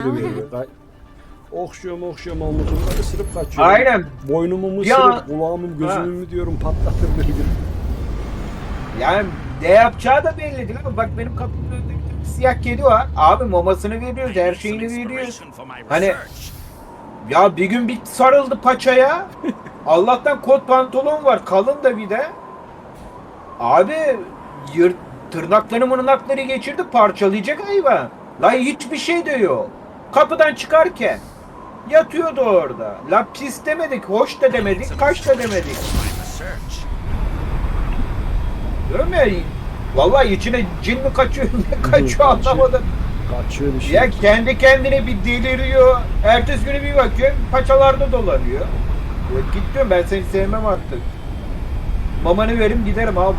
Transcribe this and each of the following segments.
Kay- Okşuyorum okşuyorum omuzumda ısırıp kaçıyor. Aynen. Boynumu mu Ya- ısırıp kulağımı gözümü mü diyorum patlatır beni. Yani ne yapacağı da belli değil ama bak benim kapımın önünde bir tane siyah kedi var. Abi mamasını veriyoruz, her şeyini veriyoruz. Hani ya bir gün bir sarıldı paçaya. Allah'tan kot pantolon var, kalın da bir de. Abi yır, tırnakları mırnakları geçirdi parçalayacak hayvan. La hiçbir şey de yok. Kapıdan çıkarken yatıyordu orada. La pis demedik, hoş da demedik, kaç da demedik. Diyorum ya vallahi içine cin mi kaçıyor ne kaçıyor anlamadım. Kaçıyor bir şey. Ya kendi kendine bir deliriyor. Ertesi günü bir bakıyor paçalarda dolanıyor. Ya git diyorum ben seni sevmem artık. Mamanı verim giderim abi.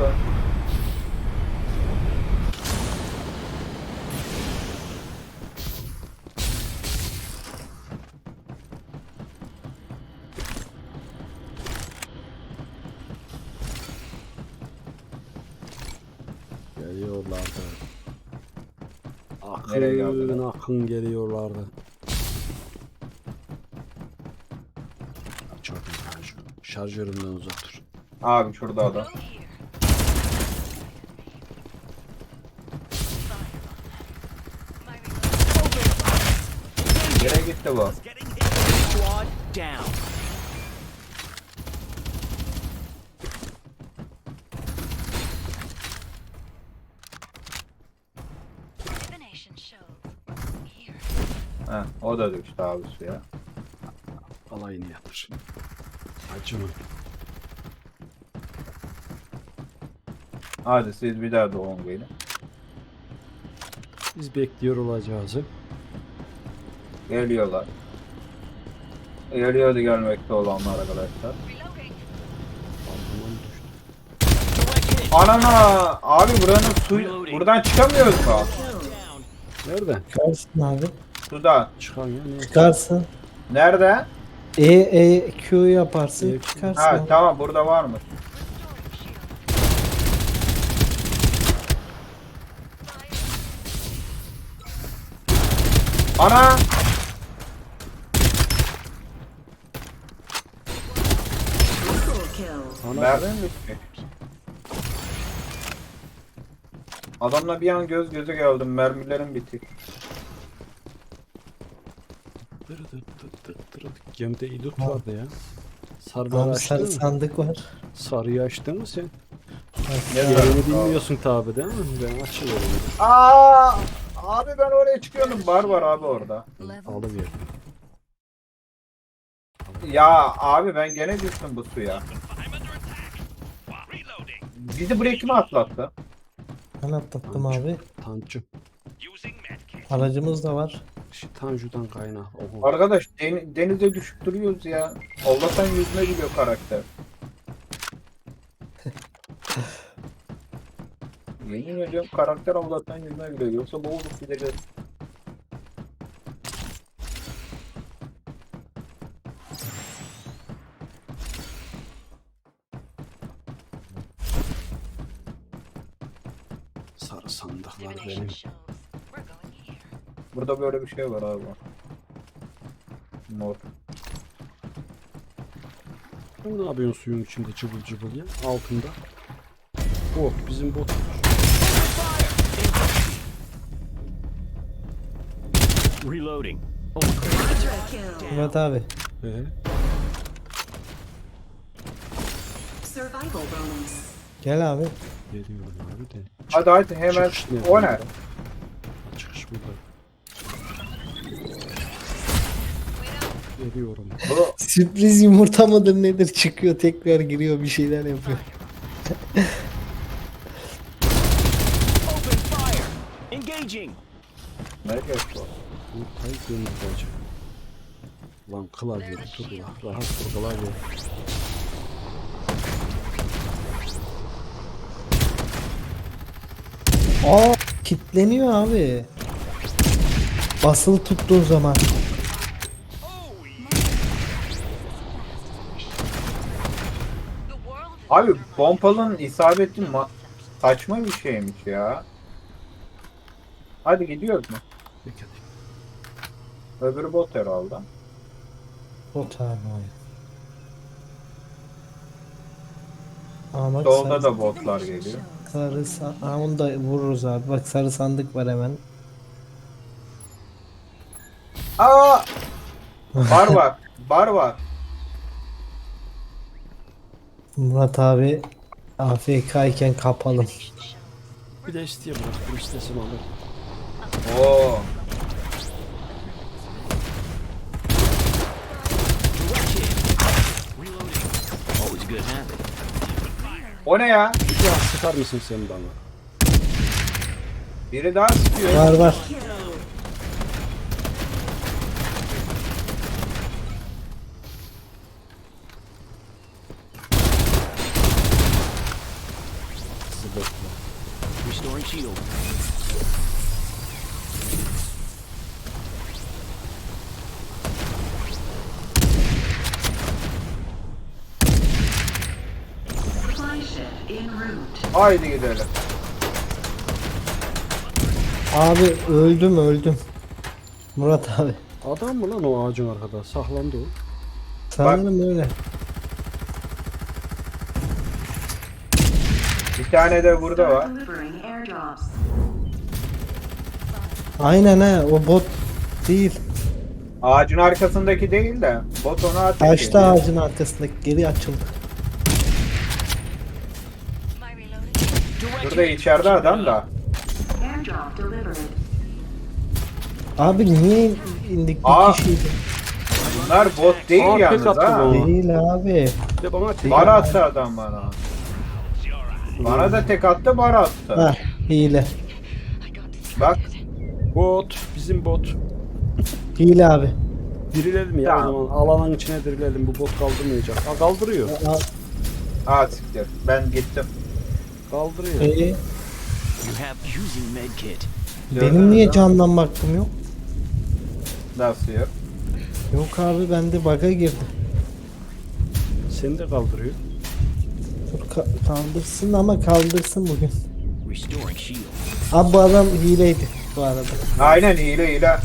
Nereye Akın geldiler? akın geliyorlardı. Çok şarj. Şarjörümden uzak dur. Abi şurada adam. Nereye gitti bu? Squad down. Divination shows. Here. Ha, o da düştü abi suya. Alayını yatır. Acımı. Hadi siz bir daha doğun gelin. Biz bekliyor olacağız. Geliyorlar. Geliyordu gelmekte olanlar arkadaşlar. Anana abi buranın suyu buradan çıkamıyoruz mu? Down. Nerede? Çıkarsın abi. Suda. Çıkan ya ne? Çıkarsın. Nerede? E, E, Q yaparsın. E. Çıkarsın. Ha tamam burada var mı? Ana! Ana Nereden düştü? Adamla bir an göz göze geldim. Mermilerim bitik. Gemide idut vardı ya. Sarıları Abi açtın sarı mı? sandık var. Sarıyı açtın mı sen? Yerini bilmiyorsun tabi değil mi? Ben açıyorum. Aa! Abi ben oraya çıkıyordum. Bar var abi orada. Level. Alıverdim. Ya abi ben gene düştüm bu suya. Bizi buraya kim atlattı? Ben atlattım abi. Tancu. Aracımız da var. Şu Tanju'dan kaynak. Oho. Arkadaş den- denize düşüp duruyoruz ya. Allah'tan yüzüne gülüyor karakter. Yemin ediyorum karakter Allah'tan yüzüne gülüyor. Yoksa boğulup gideceğiz. Sarı sandıklar benim. Burada böyle bir şey var abi. Mor. Ne yapıyorsun suyun içinde cıbıl cıbıl ya? Altında. Bot bizim bot. Reloading. Evet abi. Ee, Survival bonus. Gel abi. geliyorum abi de. Hadi hadi hemen. Çıkış nerede O ne? Çıkış burada. Geliyorum. Bu Sürpriz yumurta mıdır nedir çıkıyor tekrar giriyor bir şeyler yapıyor. Open fire. Engaging. ne geçti o? Yumurtayı. Lan klavye dur ya. Rahat dur klavye. Aa kitleniyor abi. Basılı tuttuğun zaman. Abi pompalının isabeti ma- saçma bir şeymiş ya. Hadi gidiyoruz mu? Peki. Öbürü bot herhalde. Bot abi. Aa bak Solda da botlar geliyor. sarı sa- Aa, onu da vururuz abi. Bak sarı sandık var hemen. Aa! Bar var. Bar var. Murat abi AFK iken kapalım. Bir de isteye bıraktım istesin alır. Oo. O ne ya? Ya sıkar mısın sen bana? Biri daha sıkıyor. Var var. Restoring shield. Supply ship en route. Haydi gidelim. Abi öldüm öldüm. Murat abi. Adam mı lan o ağacın arkada? Saklandı o. Sanırım öyle. Bir tane de burada var. Aynen ha o bot değil. Ağacın arkasındaki değil de bot onu atıyor. Taşta ağacın arkasındaki geri açıldı. Burada içeride adam da. Abi niye indik Aa. bir kişiydi? Bunlar bot değil Aa, tek yalnız attı ha. bana. Değil abi. Bir de bana Bar attı adam bana. Bana da tek attı bar attı. Ha hile. Bak Bot. Bizim bot. Hile abi. Dirilelim ya Tamam. o zaman. Alanın içine dirilelim. Bu bot kaldırmayacak. Ha kaldırıyor. Aa, ha siktir. Ben gittim. Kaldırıyor. e, You have using med kit. benim niye canlanma hakkım yok? Nasıl yok? Yok abi bende bug'a girdi. Seni de kaldırıyor. Dur ka- kaldırsın ama kaldırsın bugün. Abi bu adam hileydi bu arada. Aynen hile hile.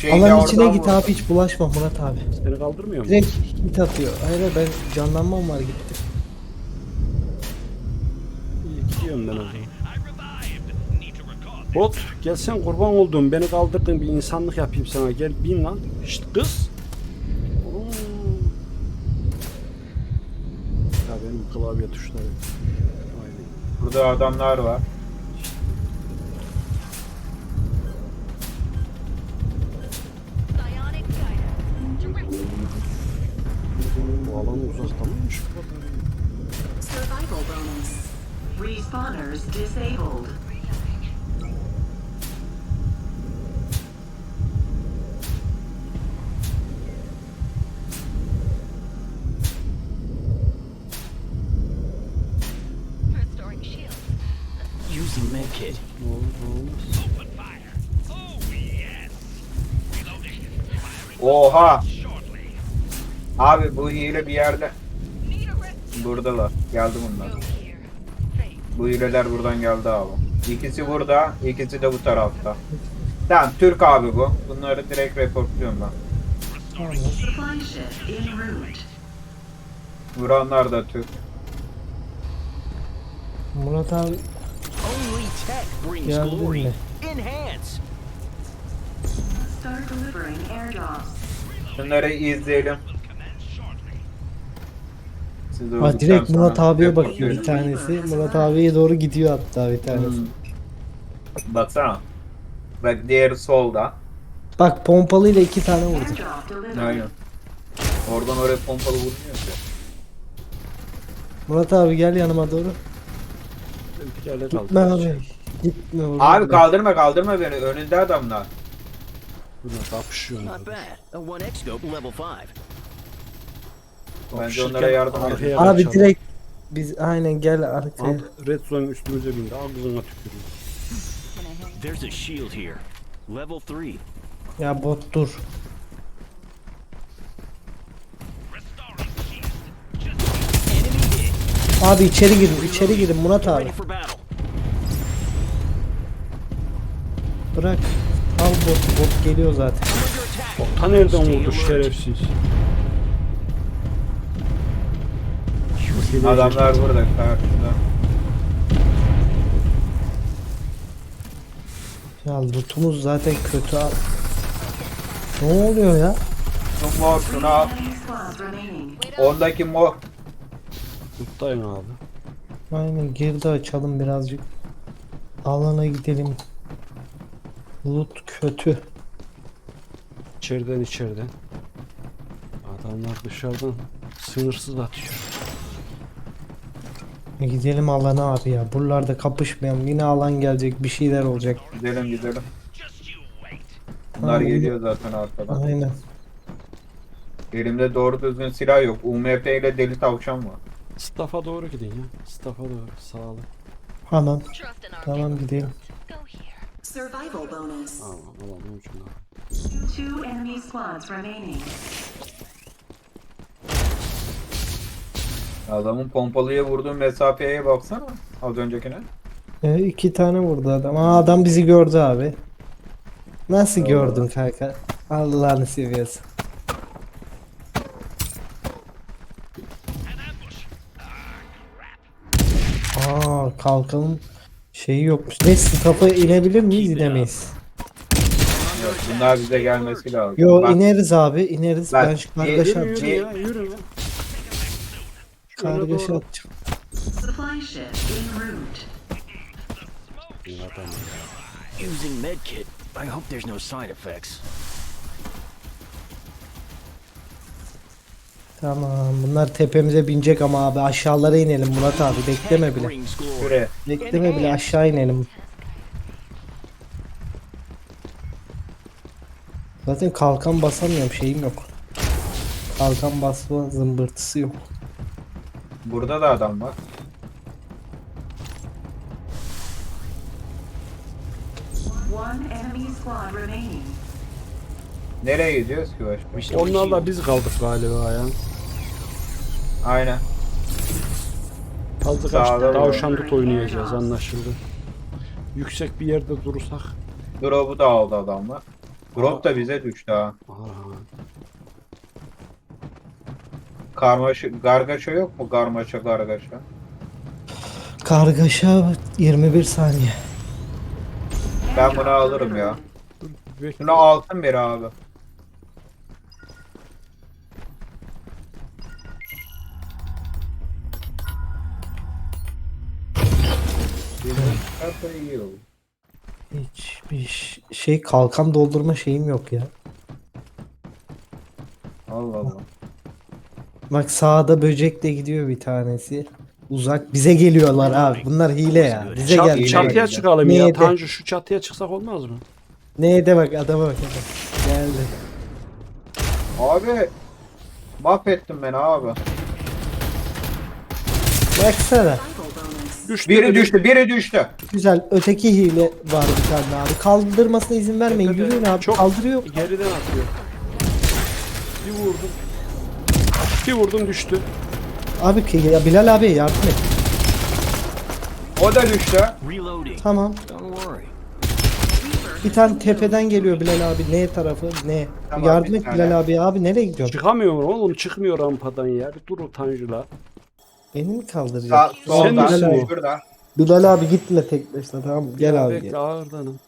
Şeyle Alanın içine oradan git vurdu. abi hiç bulaşma Murat abi. Seni kaldırmıyor mu? Direkt hit atıyor. Hayır ben canlanmam var gitti. İyi gidiyorum ben o zaman. Bot gelsen kurban oldum. Beni kaldırdın bir insanlık yapayım sana. Gel bin lan. Şşt kız. Oo. Ya benim klavye tuşları. Burada adamlar var. Bu alan uzakta mıymış? Survival bonus. Respawners disabled. Oha. Abi bu hile bir yerde. Buradalar. Geldi bunlar. Bu hileler buradan geldi abi. İkisi burada, ikisi de bu tarafta. Tamam Türk abi bu. Bunları direkt reportluyorum ben. Vuranlar da Türk. Murat abi glory. mi? Start delivering airdrops. Bunları izleyelim. Siz Ha, öldükten direkt sonra Murat abiye bakıyor bir tanesi. Murat abiye doğru gidiyor hatta bir tanesi. Hmm. Baksana. Bak diğeri solda. Bak pompalıyla iki tane vurdu. Airdrop delivered. Aynen. Oradan oraya pompalı vurmuyor ki. Murat abi gel yanıma doğru. Gitme abi. Gitme oğlum. Abi kaldırma kaldırma beni. Önünde adamlar. Bunlar kapışıyor. Not bad. A 1x scope level 5. Bence onlara yardım edin. Abi kaçalım. direkt biz aynen gel arkaya. Abi, Red Zone üstümüze bindi. Ağzına tükürüyor. There's a shield here. Level 3. Ya bot dur. Abi içeri girin, içeri girin Murat abi. Bırak. Al bot, bot geliyor zaten. Under attack. Ta nereden vurdu şerefsiz? Adamlar burada karşıda. Ya lootumuz zaten kötü abi. Ne oluyor ya? Şu mor şunu al. Ondaki mor. Mutluyum abi. Aynen girdi açalım birazcık. Alana gidelim. Loot kötü. İçeriden içeriden. Adamlar dışarıdan sınırsız atıyor. Gidelim alana abi ya. Buralarda kapışmayalım. Yine alan gelecek. Bir şeyler olacak. Gidelim gidelim. Bunlar Tamam. geliyor zaten arkadan. Aynen. Elimde doğru düzgün silah yok. UMP ile deli tavşan var. Staff'a doğru gidin ya. Staff'a doğru. Sağ olun. Our Tamam gidelim. Survival bonus. Tamam alalım ucundan. Two enemy squads remaining. Adamın pompalıya vurduğu mesafeye baksana. Az öncekine. E, iki tane vurdu adam. Aa, adam bizi gördü abi. Nasıl gördün kanka? Allah'ını seviyorsun. Aa kalkanın şeyi yokmuş. Ne staff'a inebilir miyiz? İnemeyiz. Yok, bunlar bize gelmesi lazım. Yo Bak, ineriz abi ineriz. Bak, Ben şu kargaşa yürü, atacağım. Yürü ya yürü ya. Kargaşa doğru. atacağım. Supply ship en route. Using medkit. I hope there's no side effects. Tamam bunlar tepemize binecek ama abi aşağılara inelim Murat abi bekleme bile. Şuraya. Bekleme bile aşağı inelim. Zaten kalkan basamıyorum şeyim yok. Kalkan basma zımbırtısı yok. Burada da adam var. One enemy squad remaining. Nereye gidiyoruz ki başka? Restore Onlarla shield. biz kaldık galiba ya. Aynen. Fazla Sağda kaçtık. var. Tavşan tut oynayacağız anlaşıldı. Yüksek bir yerde durursak. Drop'u da aldı adamlar. Drop da bize düştü ha. Aha. Karmaşa, gargaşa yok mu? Garmaşa gargaşa. Kargaşa 21 saniye. Ben bunu alırım ya. Şunu altın bir abi. Yapsa iyi olur. Hiçbir şey kalkan doldurma şeyim yok ya. Allah Allah. Bak sağda böcek de gidiyor bir tanesi. Uzak bize geliyorlar abi. Bunlar hile ya. Bize Çat- geldi. çatıya çıkalım ya. Neydi? Tanju şu çatıya çıksak olmaz mı? Neye de bak adama bak. adam. Geldi. Abi mahvettim beni abi. Baksana. Düştü. Biri düştü, biri düştü. Güzel. Öteki hile var bir tane abi. Kaldırmasına izin vermeyin. Tepede. Yürüyün abi. Çok- Kaldırıyor. Geriden atıyor. Bir vurdum. Bir vurdum düştü. Abi ki ya Bilal abi yardım et. O da düştü. Tamam. Don't worry. Bir tane tepeden geliyor Bilal abi. Ne tarafı? Ne? Tamam, yardım et. Bilal abi. Abi nereye gidiyorsun? Çıkamıyor oğlum çıkmıyor rampadan ya. Bir dur o Tanju'la. Beni mi Sağ, kaldıracak? Sen solda, misin o? şurada. Bilal abi gitme tek başına tamam mı? Gel abi bekle ağırdanım.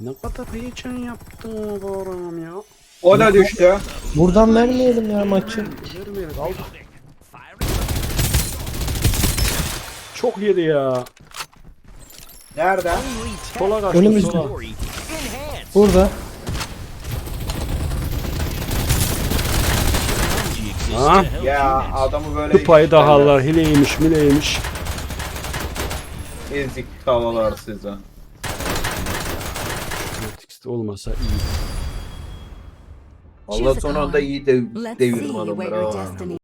Ne kadar heyecan yaptın bu oram ya. O da düştü. Buradan vermeyelim ya maçı. Vermeyelim aldık. Çok yedi ya. Nerede? Sola kaçtı Önümüzde. sola. Burada. Ha? Ya adamı böyle Kupayı da hallar hileymiş mileymiş. Ezik tavalar size. Vertix olmasa iyi. Allah son anda iyi de Let's devirdim adamları ha.